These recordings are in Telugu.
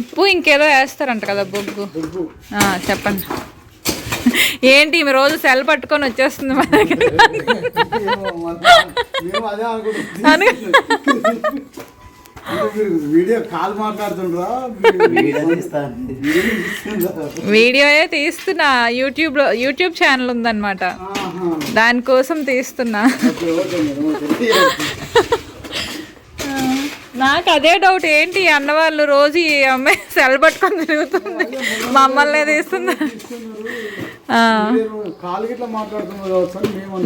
ఉప్పు ఇంకేదో వేస్తారంట కదా బొగ్గు. చెప్పండి. ఏంటి ఈమె రోజు సెల్ పట్టుకొని వచ్చేస్తుంది మా దగ్గర? వీడియోయే తీస్తున్నా. యూట్యూబ్లో యూట్యూబ్ ఛానల్ ఉందన్నమాట. దానికోసం తీస్తున్నా. నాకు అదే డౌట్ ఏంటి అన్నవాళ్ళు రోజు ఈ అమ్మాయి సెల్ పట్టుకొని తిరుగుతుంది? మమ్మల్ని తీస్తుంది.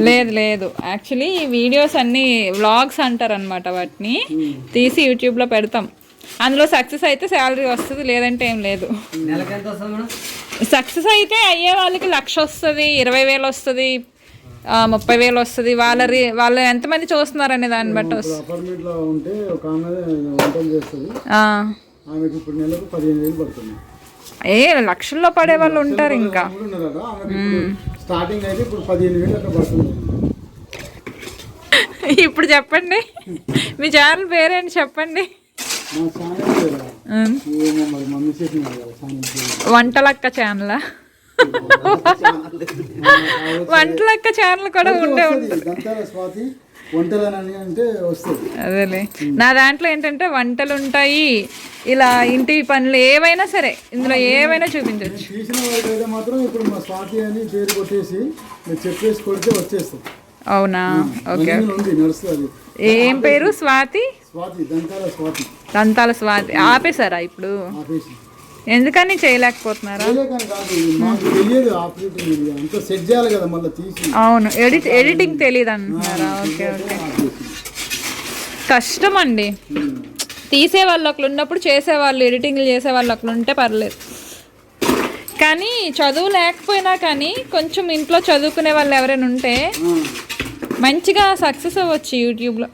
లేదు లేదు. యాక్చువల్లీ వీడియోస్ అన్నీ వ్లాగ్స్ అంటారు అనమాట వాటిని తీసి యూట్యూబ్లో పెడతాం. అందులో సక్సెస్ అయితే శాలరీ వస్తుంది లేదంటే ఏం లేదు. సక్సెస్ అయితే అయ్యే వాళ్ళకి లక్ష వస్తుంది ఇరవై వేలు వస్తుంది ముప్పై వేలు వస్తుంది. వాళ్ళ రి- వాళ్ళు ఎంతమంది చూస్తున్నారు అనే దాన్ని బట్టి వస్తుంది. అపార్ట్మెంట్లో ఉంటే ఒక ఆమె వంటలు చేస్తుంది. ఆ, ఆమెకి ఇప్పుడు నెలకు పదిహేను వేలు పడుతుంది. ఏ లక్షల్లో పడే వాళ్ళు ఉంటారు ఇంకా. స్టార్టింగ్ అయితే ఇప్పుడు పదిహేను వేలు అట్లా పడుతుంది. ఇప్పుడు చెప్పండి. మీ ఛానల్ పేరేంటి చెప్పండి. మా ఛానల్? చేసిన కదా ఛానల్ కూడా ఉండే ఉంటుంది. అంటే వస్తుంది. అదేలే. నా దాంట్లో ఏంటంటే వంటలు ఉంటాయి ఇలా ఇంటి పనులు ఏవైనా సరే ఇందులో ఏవైనా చూపించవచ్చు తీసిన వారికి అయితే మాత్రం ఇప్పుడు మా స్వాతి అని పేరు కొట్టేసి మీరు చెప్పేసి కొడితే వచ్చేస్తాం అవునా? ఓకే. ఏం పేరు? స్వాతి? స్వాతి దంతాల స్వాతి. దంతాల స్వాతి. ఆపేశారా ఇప్పుడు? ఆపేసి. ఎందుకని చేయలేకపోతున్నారా? అవును ఎడిట్ ఎడిటింగ్ తెలియదు అంటున్నారా? Okay okay. కష్టం అండి తీసే వాళ్ళు ఒకళ్ళు ఉన్నప్పుడు చేసేవాళ్ళు ఎడిటింగ్లు చేసే వాళ్ళు ఒకళ్ళు ఉంటే పర్లేదు. కానీ చదువు లేకపోయినా కానీ కొంచెం ఇంట్లో చదువుకునే వాళ్ళు ఎవరైనా ఉంటే. మంచిగా సక్సెస్ అవ్వచ్చు యూట్యూబ్లో.